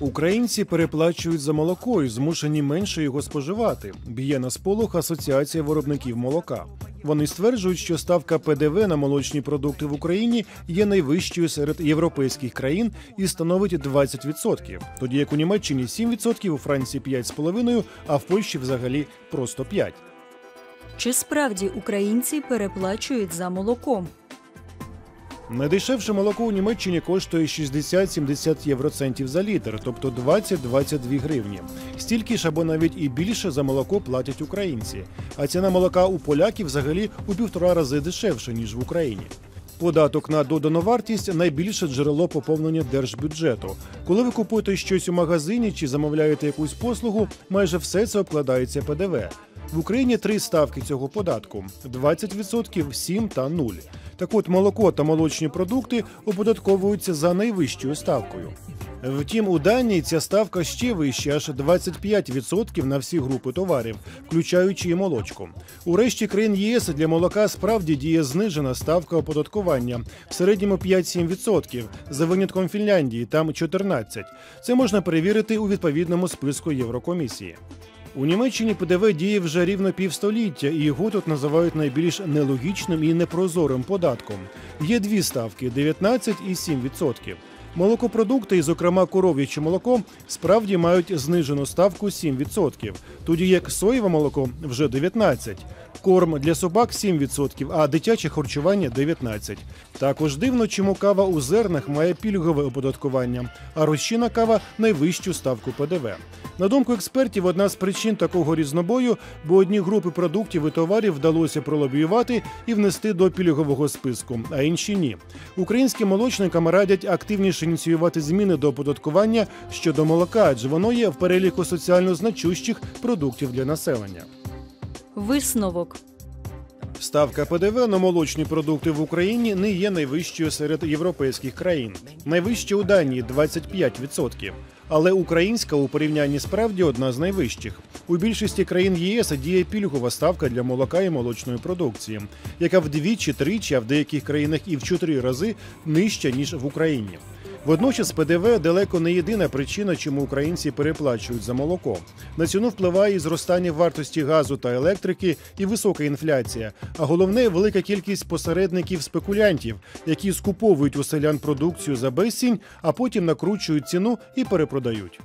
Українці переплачують за молоко і змушені менше його споживати. Б'є на сполох Асоціація виробників молока. Вони стверджують, що ставка ПДВ на молочні продукти в Україні є найвищою серед європейських країн і становить 20%, тоді як у Німеччині 7%, у Франції 5,5%, а в Польщі взагалі просто 5%. Чи справді українці переплачують за молоко? Найдешевше молоко у Німеччині коштує 60-70 євроцентів за літр, тобто 20-22 гривні. Стільки ж або навіть і більше за молоко платять українці. А ціна молока у поляків взагалі у півтора рази дешевше ніж в Україні. Податок на додану вартість найбільше джерело поповнення держбюджету. Коли ви купуєте щось у магазині чи замовляєте якусь послугу, майже все це обкладається ПДВ. В Україні три ставки цього податку: 20%, 7 та 0. Так от молоко та молочні продукти оподатковуються за найвищою ставкою. Втім, у Данії ця ставка ще вища, аж 25% на всі групи товарів, включаючи і молочку. У решті країн ЄС для молока справді діє знижена ставка оподаткування в середньому 5-7%, за винятком Фінляндії, там 14%. Це можна перевірити у відповідному списку Єврокомісії. У Німеччині ПДВ діє вже рівно півстоліття, і його тут називають найбільш нелогічним і непрозорим податком. Є дві ставки 19 і 7%. Молокопродукти, і, зокрема коров'яче молоко, справді мають знижену ставку 7%, тоді як соєве молоко вже 19%. Корм для собак 7%, а дитяче харчування 19%. Також дивно, чому кава у зернах має пільгове оподаткування, а розчинна кава найвищу ставку ПДВ. На думку експертів, одна з причин такого різнобою, бо одні групи продуктів і товарів вдалося пролобіювати і внести до пільгового списку, а інші ні. Українським молочникам радять активніше ініціювати зміни до оподаткування щодо молока, адже воно є в переліку соціально значущих продуктів для населення. Висновок. Ставка ПДВ на молочні продукти в Україні не є найвищою серед європейських країн. Найвища у Данії 25%. Але українська у порівнянні справді одна з найвищих. У більшості країн ЄС діє пільгова ставка для молока і молочної продукції, яка вдвічі, тричі, а в деяких країнах і в чотири рази нижча ніж в Україні. Водночас ПДВ далеко не єдина причина, чому українці переплачують за молоко. На ціну впливає і зростання вартості газу та електрики, і висока інфляція. А головне велика кількість посередників-спекулянтів, які скуповують у селян продукцію за безцінь, а потім накручують ціну і перепродають.